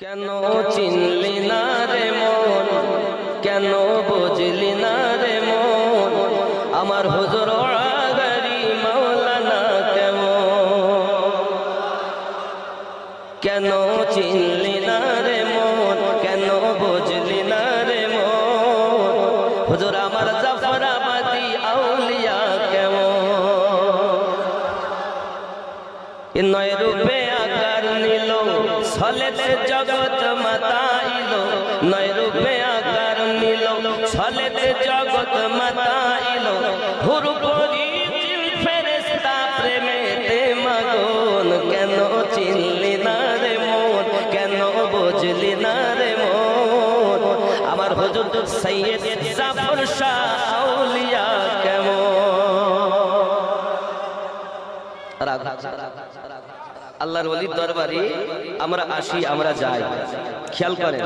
কেন চিনলি না রে মন? কেন বুঝলি না রে মন? আমার হুজুর গাড়ি মাওলানা কেমন? কেন চিনলি না রে মন? কেন বুঝলি না রে মন? হুজুর আমার জাফরাবাদী আউলিয়া কেমন? এ নয় রূপে আকার নিল ছলেতে জগৎ মাতাইল, নয় রূপে আকার নিল। ছলেতে জগৎ মাতাইল, হুরু জিল ফেরেস্তা প্রেমেতে মাগন। কেন চিনলি না রে মন, কেন বুঝলি না রে মন? আমার হুজুর সৈয়দ জাফর শাহ আউলিয়া কেমন? রাগ আল্লাহর ওলির দরবারে আমরা আসি, আমরা যাই। খেয়াল করেন।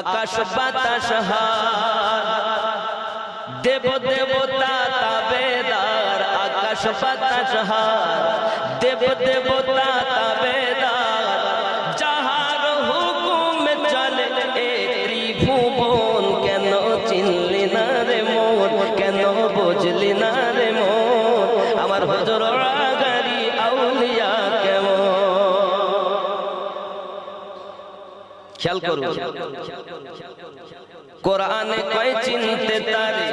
আকাশ বাতাস দেব দেবতা তাবেদার। আকাশ বাতাস দেব দেবতা তাবেদার। খেয়াল করুন কোরআনে কয় চিনতে তারে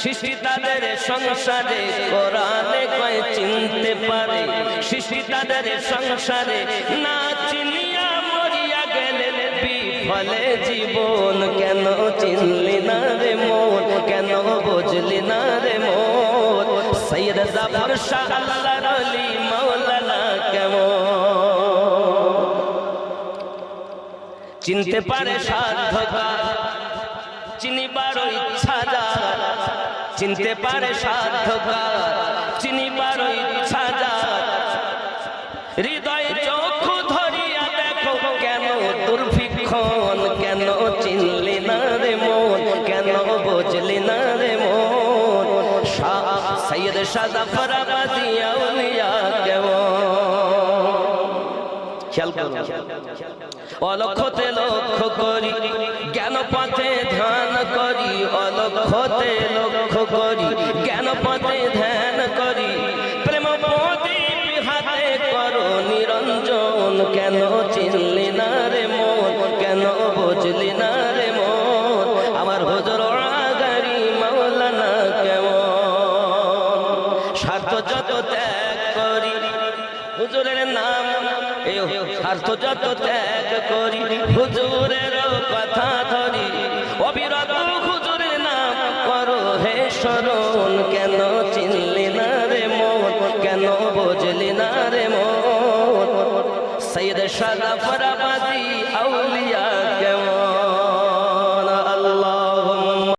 সৃষ্টি তাদের সংসারে। কোরআনে কয় চিনতে পারে সৃষ্টি তাদের সংসারে। না চিনিয়া মরিয়া গেলে বিফলে জীবন কেন চিনলি না রে মন? কেন বুঝলি না রে মন? সৈয়দ জাফর শাহ আল্লাহর আলী চিনতে পারে সাধ্যকার চিনিবার ইচ্ছা যার চিনতে পারে সাধ্যকার চিনিবার ইচ্ছা যার হৃদয় চক্ষু ধরিয়া দেখো কেন দুর্ভিক্ষণ, কেন চিনলি না রে মন, কেন বুঝলি না রে মন। সৈয়দ সাদা ফরাবাদি আউলিয়া কেমন? খেয়াল করুন অলক্ষতে লক্ষ্য করি জ্ঞান পথে ধ্যান করি, অলক্ষতে লক্ষ্য করি জ্ঞান পথে ধ্যান করি। প্রেম হাতে করো, নিরঞ্জন, কেন চিনলি না রে মন, কেন বুঝলি না রে মন? আমার হুজুর গাড়ি মাওলানা কেমন? স্বার্থ যত ত্যাগ করি হুজুরের নাম স্বার্থ যত ত্যাগ করি, হুজুরের কথা ধরি। অবিরত হুজুরের নাম করো হে স্মরণ কেন চিনলি না রে মন, কেন বুঝলি না রে মন? সৈয়দ সাদা ফরাবাদি আউলিয়া